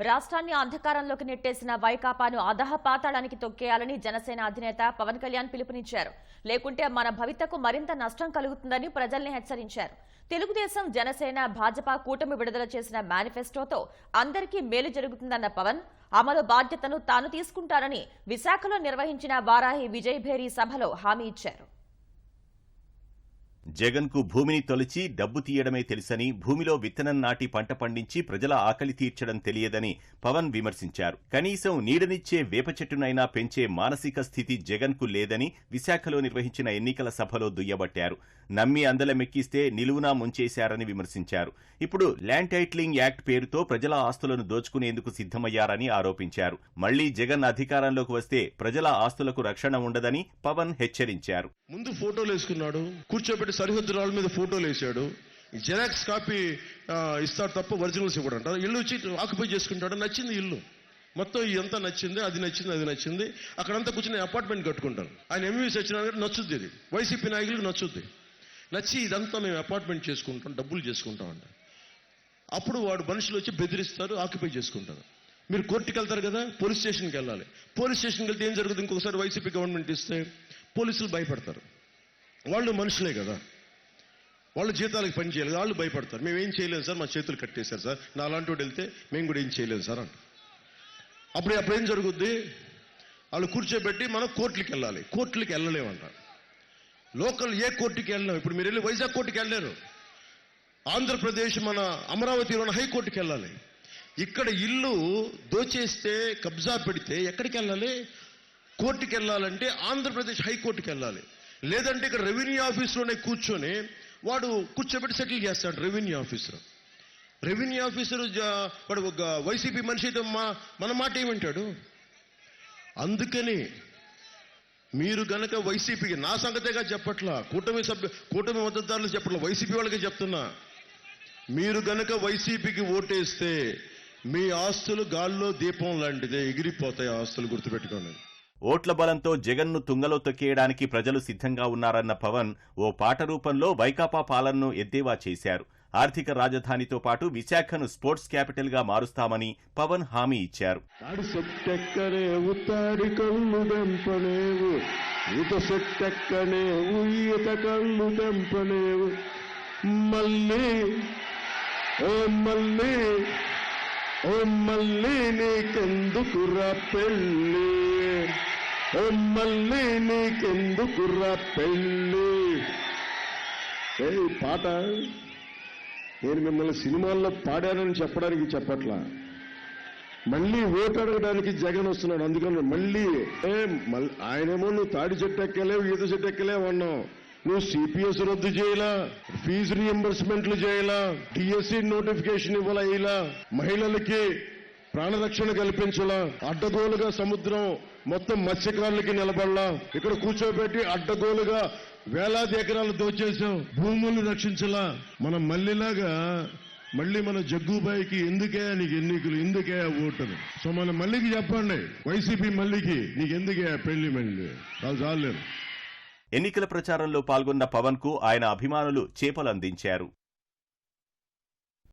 రాష్ట్రాన్ని అంధకారంలోకి నెట్టేసిన వైకాపాను అధహ పాతాళానికి తొక్కేయాలని జనసేన అధినేత పవన్ కళ్యాణ్ పిలుపునిచ్చారు. లేకుంటే మన భవితకు మరింత నష్టం కలుగుతుందని ప్రజల్ని హెచ్చరించారు. తెలుగుదేశం జనసేన భాజపా కూటమి విడుదల చేసిన మేనిఫెస్టోతో అందరికీ మేలు జరుగుతుందన్న పవన్ అమలు బాధ్యతను తాను తీసుకుంటానని విశాఖలో నిర్వహించిన వారాహి విజయభేరి సభలో హామీ ఇచ్చారు. జగన్కు భూమిని తొలిచి డబ్బు తీయడమే తెలుసని భూమిలో విత్తనం నాటి పంట పండించి ప్రజల ఆకలి తీర్చడం తెలియదని పవన్ విమర్శించారు. కనీసం నీడనిచ్చే వేప చెట్టునైనా పెంచే మానసిక స్థితి జగన్కు లేదని విశాఖలో నిర్వహించిన ఎన్నికల సభలో దుయ్యబట్టారు. నమ్మి అందలమెక్కిస్తే నిలువునా ముంచేశారని విమర్శించారు. ఇప్పుడు ల్యాండ్ టైట్లింగ్ యాక్ట్ పేరుతో ప్రజల ఆస్తులను దోచుకునేందుకు సిద్ధమయ్యారని ఆరోపించారు. మళ్ళీ జగన్ అధికారంలోకి వస్తే ప్రజల ఆస్తులకు రక్షణ ఉండదని పవన్ హెచ్చరించారు. ముందు ఫోటోలు వేసుకున్నాడు కూర్చోబెట్టి సరిహద్దు రాళ్ళ మీద ఫోటోలు వేసాడు జెరాక్స్ కాపీ ఇస్తారు ఇస్తాడు తప్ప ఒరిజినల్స్ ఇవ్వడంట. ఇల్లు వచ్చి ఆక్యుపై చేసుకుంటాడు నచ్చింది ఇల్లు. మొత్తం ఎంత నచ్చింది అది నచ్చింది అది నచ్చింది. అక్కడంతా కూర్చొని అపార్ట్మెంట్ కట్టుకుంటాను ఆయన ఎంఈఎస్ వచ్చిన నచ్చుద్ది ఇది. వైసీపీ నాయకులకు నచ్చుద్ది. నచ్చి ఇదంతా మేము అపార్ట్మెంట్ చేసుకుంటాం డబ్బులు చేసుకుంటాం అప్పుడు వాడు మనుషులు వచ్చి బెదిరిస్తారు ఆక్యుపై చేసుకుంటారు. మీరు కోర్టుకి వెళ్తారు కదా పోలీస్ స్టేషన్కి వెళ్ళాలి. పోలీస్ స్టేషన్కి వెళ్తే ఏం జరుగుతుంది? ఇంకొకసారి వైసీపీ గవర్నమెంట్ ఇస్తే పోలీసులు భయపడతారు. వాళ్ళు మనుషులే కదా. వాళ్ళు జీతాలకు పని చేయాలి వాళ్ళు భయపడతారు. మేము ఏం చేయలేము సార్ మా చేతులు కట్టేశారు సార్. నా అలాంటి వాడు వెళ్తే మేము కూడా ఏం చేయలేము సార్ అంట. అప్పుడు అప్పుడు ఏం జరుగుద్ది? వాళ్ళు కూర్చోబెట్టి మనం కోర్టులకు వెళ్ళాలి. కోర్టులకు వెళ్ళలేమంటారు లోకల్ ఏ కోర్టుకి వెళ్ళినాం ఇప్పుడు మీరు వెళ్ళి వైజాగ్ కోర్టుకి వెళ్ళలేరు. ఆంధ్రప్రదేశ్ మన అమరావతిలోని హైకోర్టుకి వెళ్ళాలి. ఇక్కడ ఇల్లు దోచేస్తే కబ్జా పెడితే ఎక్కడికి వెళ్ళాలి? కోర్టుకి వెళ్ళాలంటే ఆంధ్రప్రదేశ్ హైకోర్టుకి వెళ్ళాలి. లేదంటే ఇక్కడ రెవెన్యూ ఆఫీస్లోనే కూర్చొని వాడు కూర్చోబెట్టి సెటిల్ చేస్తాడు రెవెన్యూ ఆఫీసర్. రెవెన్యూ ఆఫీసర్ వాడు ఒక వైసీపీ మనిషి అయితే మా మన మాట ఏమంటాడు? అందుకని మీరు గనక వైసీపీకి నా సంగతేగా చెప్పట్లా కూటమి సభ్యు కూటమి మద్దతుదారులు చెప్పట్లా వైసీపీ వాళ్ళకి చెప్తున్నా. మీరు గనక వైసీపీకి ఓటేస్తే మీ ఆస్తులు గాల్లో దీపం లాంటిదే ఎగిరిపోతాయి ఆస్తులు గుర్తుపెట్టుకోండి. ఓట్ల బలంతో జగన్ను తుంగలో తొక్కేయడానికి ప్రజలు సిద్ధంగా ఉన్నారన్న పవన్ ఓ పాట రూపంలో వైకాపా పాలనను ఎద్దేవా చేశారు. ఆర్థిక రాజధానితో పాటు విశాఖను స్పోర్ట్స్ క్యాపిటల్గా మారుస్తామని పవన్ హామీ ఇచ్చారు. మళ్ళీ ఓ మళ్ళీ ఓ మళ్ళీ నీకెందుకురా పెళ్ళి? ఓ మళ్ళీ నీకెందుకురా పెళ్ళి? పాట. నేను మిమ్మల్ని సినిమాల్లో పాడానని చెప్పడానికి చెప్పట్లా. మళ్ళీ ఓటు అడగడానికి జగన్ వస్తున్నాడు అందుకని మళ్ళీ ఏ ఆయనేమో నువ్వు తాడి చెట్టు ఎక్కలేవు ఈత చెట్టు ఎక్కలేవు అన్నావు. నువ్వు సిపిఎస్ రద్దు చేయలా ఫీజు రీఎంబర్స్మెంట్లు చేయలా టీఎస్సీ నోటిఫికేషన్ ఇవ్వాలా ఇలా మహిళలకి ప్రాణరక్షణ కల్పించలా అడ్డగోలుగా సముద్రం మొత్తం మత్స్యకారులకి నిలబడలా. ఇక్కడ కూర్చోబెట్టి అడ్డగోలుగా వేలాది ఎకరాలు దోచేసాం భూములను రక్షించలా. మనం మళ్ళీలాగా మళ్ళీ మన జగ్గుబాయికి ఎందుకే నీకు ఎన్నికలు ఎందుకే ఓటరు సో మన మళ్ళీకి చెప్పండి. వైసీపీ మళ్ళీకి నీకు ఎందుకే పెళ్ళి మళ్ళీ? వాళ్ళు ఎన్నికల ప్రచారంలో పాల్గొన్న పవన్కు ఆయన అభిమానులు చేపలు అందించారు